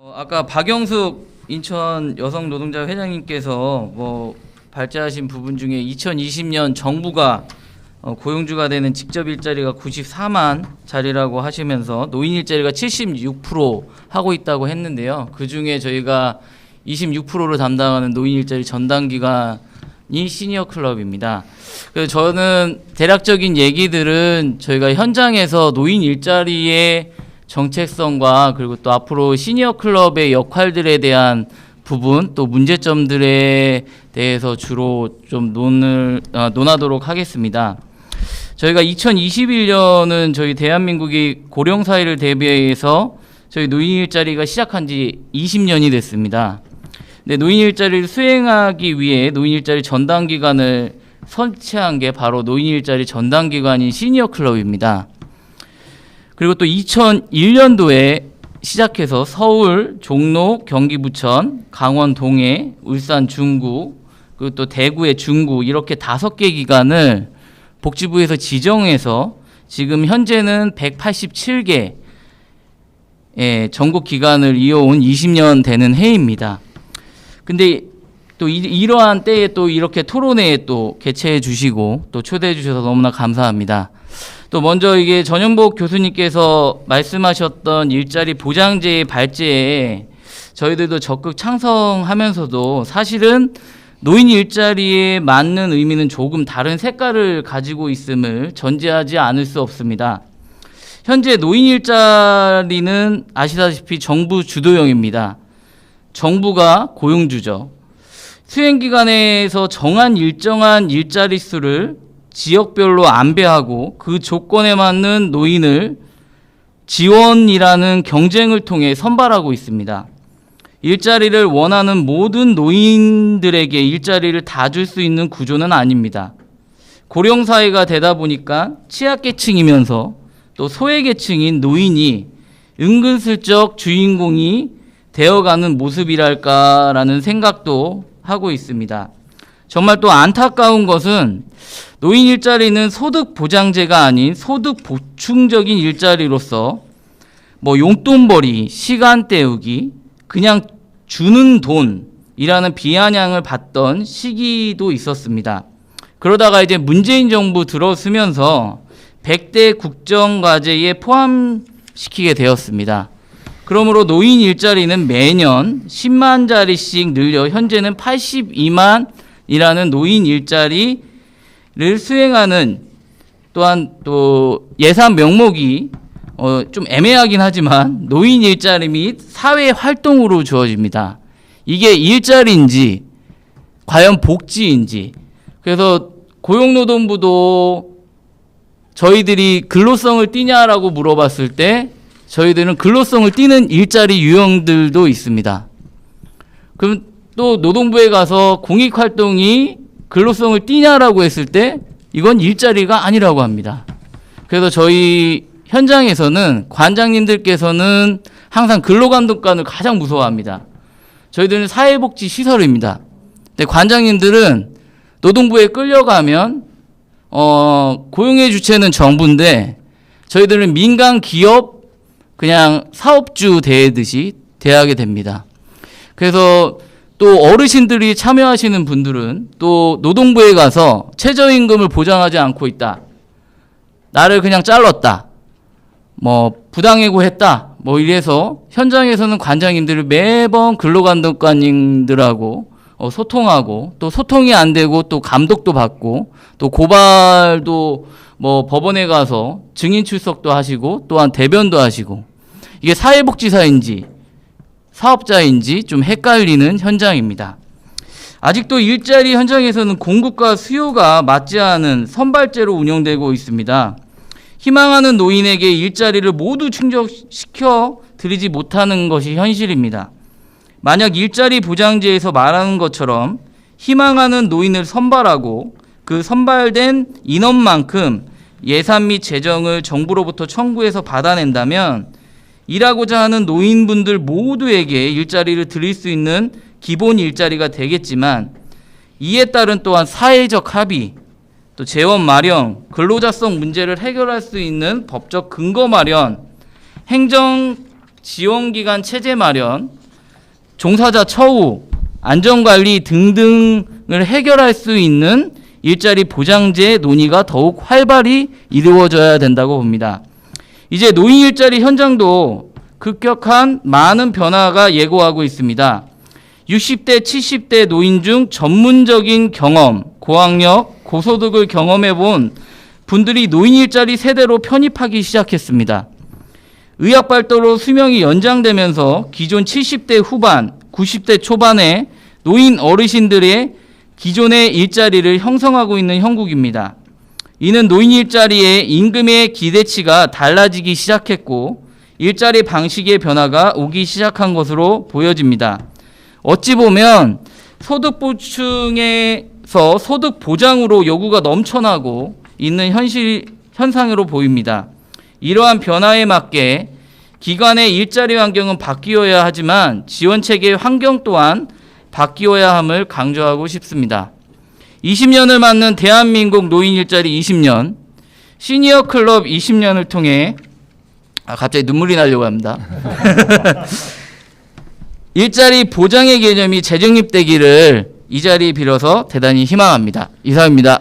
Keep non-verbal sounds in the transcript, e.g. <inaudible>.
어, 아까 박영숙 인천 여성 노동자 회장님께서 뭐 발제하신 부분 중에 2020년 정부가 어, 고용주가 되는 직접 일자리가 94만 자리라고 하시면서 노인 일자리가 76% 하고 있다고 했는데요. 그 중에 저희가 26%를 담당하는 노인 일자리 전담 기관이 시니어 클럽입니다. 그래서 저는 대략적인 얘기들은 저희가 현장에서 노인 일자리의 정책성과 그리고 또 앞으로 시니어 클럽의 역할들에 대한 부분 또 문제점들에 대해서 주로 좀 논을 아, 논하도록 하겠습니다. 저희가 2021년은 저희 대한민국이 고령 사회를 대비해서 저희 노인 일자리가 시작한 지 20년이 됐습니다. 근데 노인 일자리를 수행하기 위해 노인 일자리 전담 기관을 설치한 게 바로 노인 일자리 전담 기관인 시니어 클럽입니다. 그리고 또 2001년도에 시작해서 서울, 종로, 경기 부천, 강원 동해, 울산 중구, 그리고 또 대구의 중구 이렇게 다섯 개 기관을 복지부에서 지정해서 지금 현재는 187개 의 전국 기관을 이어온 20년 되는 해입니다. 근데 또 이, 이러한 때에 또 이렇게 토론회에 또 개최해 주시고 또 초대해 주셔서 너무나 감사합니다. 또 먼저 이게 전영복 교수님께서 말씀하셨던 일자리 보장제의 발제에 저희들도 적극 찬성하면서도 사실은 노인 일자리에 맞는 의미는 조금 다른 색깔을 가지고 있음을 전제하지 않을 수 없습니다. 현재 노인 일자리는 아시다시피 정부 주도형입니다. 정부가 고용주죠. 수행기관에서 정한 일정한 일자리 수를 지역별로 안배하고 그 조건에 맞는 노인을 지원이라는 경쟁을 통해 선발하고 있습니다. 일자리를 원하는 모든 노인들에게 일자리를 다 줄 수 있는 구조는 아닙니다. 고령 사회가 되다 보니까 취약계층이면서 또 소외계층인 노인이 은근슬쩍 주인공이 되어가는 모습이랄까라는 생각도 하고 있습니다. 정말 또 안타까운 것은 노인 일자리는 소득 보장제가 아닌 소득 보충적인 일자리로서 뭐 용돈벌이, 시간 때우기, 그냥 주는 돈이라는 비아냥을 받던 시기도 있었습니다. 그러다가 이제 문재인 정부 들어서면서 100대 국정과제에 포함시키게 되었습니다. 그러므로 노인 일자리는 매년 10만 자리씩 늘려 현재는 82만 이라는 노인 일자리를 수행하는 또한 또 예산 명목이 어, 좀 애매하긴 하지만 노인 일자리 및 사회 활동으로 주어집니다. 이게 일자리인지 과연 복지인지 그래서 고용노동부도 저희들이 근로성을 띠냐라고 물어봤을 때 저희들은 근로성을 띠는 일자리 유형들도 있습니다. 그럼 또 노동부에 가서 공익 활동이 근로성을 띠냐라고 했을 때 이건 일자리가 아니라고 합니다. 그래서 저희 현장에서는 관장님들께서는 항상 근로감독관을 가장 무서워합니다. 저희들은 사회복지 시설입니다. 근데 관장님들은 노동부에 끌려가면 어, 고용의 주체는 정부인데 저희들은 민간 기업 그냥 사업주 대듯이 대하게 됩니다. 그래서 또 어르신들이 참여하시는 분들은 또 노동부에 가서 최저임금을 보장하지 않고 있다. 나를 그냥 잘랐다. 뭐 부당해고했다. 뭐 이래서 현장에서는 관장님들을 매번 근로감독관님들하고 어, 소통하고 또 소통이 안 되고 또 감독도 받고 또 고발도 뭐 법원에 가서 증인 출석도 하시고 또한 대변도 하시고 이게 사회복지사인지 사업자인지 좀 헷갈리는 현장입니다. 아직도 일자리 현장에서는 공급과 수요가 맞지 않은 선발제로 운영되고 있습니다. 희망하는 노인에게 일자리를 모두 충족시켜 드리지 못하는 것이 현실입니다. 만약 일자리 보장제에서 말하는 것처럼 희망하는 노인을 선발하고 그 선발된 인원만큼 예산 및 재정을 정부로부터 청구해서 받아낸다면 일하고자 하는 노인분들 모두에게 일자리를 드릴 수 있는 기본 일자리가 되겠지만 이에 따른 또한 사회적 합의, 또 재원 마련, 근로자성 문제를 해결할 수 있는 법적 근거 마련, 행정 지원기관 체제 마련, 종사자 처우, 안전관리 등등을 해결할 수 있는 일자리 보장제 논의가 더욱 활발히 이루어져야 된다고 봅니다. 이제 노인 일자리 현장도 급격한 많은 변화가 예고하고 있습니다. 60대, 70대 노인 중 전문적인 경험, 고학력, 고소득을 경험해 본 분들이 노인 일자리 세대로 편입하기 시작했습니다. 의학 발달로 수명이 연장되면서 기존 70대 후반, 90대 초반의 노인 어르신들의 기존의 일자리를 형성하고 있는 형국입니다. 이는 노인 일자리의 임금의 기대치가 달라지기 시작했고 일자리 방식의 변화가 오기 시작한 것으로 보여집니다. 어찌 보면 소득 보충에서 소득 보장으로 요구가 넘쳐나고 있는 현실 현상으로 보입니다. 이러한 변화에 맞게 기관의 일자리 환경은 바뀌어야 하지만 지원 체계 환경 또한 바뀌어야 함을 강조하고 싶습니다. 20년을 맞는 대한민국 노인 일자리 20년, 시니어 클럽 20년을 통해 아 갑자기 눈물이 나려고 합니다. <laughs> 일자리 보장의 개념이 재정립되기를 이 자리 빌어서 대단히 희망합니다. 이상입니다.